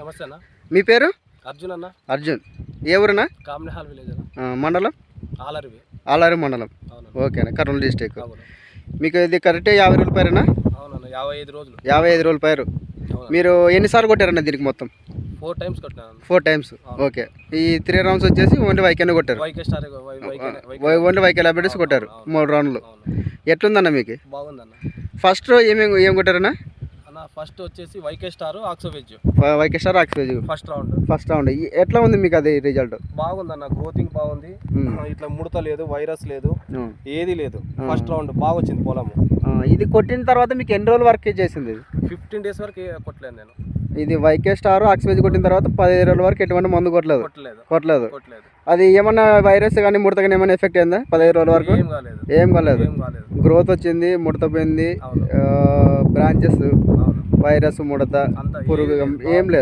నమస్తే అన్న మీ పేరు? అర్జున్ అన్న. అర్జున్. ఏ ఊరన్నా? కామ్నహాల్ విలేజ్ అన్న. మండలం? ఆలరివి. ఆలారి మండలం. ఓకేనా కర్నూలు డిస్టిక్. మీకు ఇది కరెక్టే యాభై రోజుల పైరునా? అవునన్న యాభై ఐదు రోజులు. యాభై ఐదు రోజుల పైరు. మీరు ఎన్నిసార్లు కొట్టారన్న దీనికి మొత్తం? ఫోర్ టైమ్స్ కొట్టినాను ఫోర్ టైమ్స్. ఓకే. ఈ త్రీ రౌండ్స్ వచ్చేసి ఓన్లీ వైకెన్ కొట్టారు? ఓన్లీ వైకెల్ అబిడీస్ కొట్టారు మూడు రౌండ్లు. ఎట్లుందన్న మీకు? బాగుందన్న. ఫస్ట్ ఏమేమి ఏం కొట్టారన్నా? ఫస్ట్ వచ్చేసి వైకే స్టార్ ఆక్సో వెజ్. వైకే స్టార్ ఆక్స్పేజ్ ఫస్ట్ రౌండ్. First round. ఎట్లా ఉంది మీకు అది రిజల్ట్? బాగుందన్న గ్రోతింగ్ బాగుంది. ఇట్లా ముడత లేదు వైరస్ లేదు ఏది లేదు. ఫస్ట్ రౌండ్ బాగా వచ్చింది పొలము. ఇది కొట్టిన తర్వాత మీకు ఎన్ని రోజులు వర్క్ చేసింది ఫిఫ్టీన్ డేస్ వరకు కొట్టలేదు నేను. ఇది వైకే స్టార్ ఆక్స్పేజ్ కొట్టిన తర్వాత పదిహేను రోజుల వరకు ఎటువంటి మందు కొట్టలేదు? కొట్టలేదు. అది ఏమన్నా వైరస్ కానీ ముడత కానీ ఏమైనా ఎఫెక్ట్ అయిందా? పదిహేను రోజుల వరకు? ఏం కాలేదు. గ్రోత్ వచ్చింది ముడత పోయింది బ్రాంచెస్ వైరస్ ముడత పురుగు. ఏం లేదు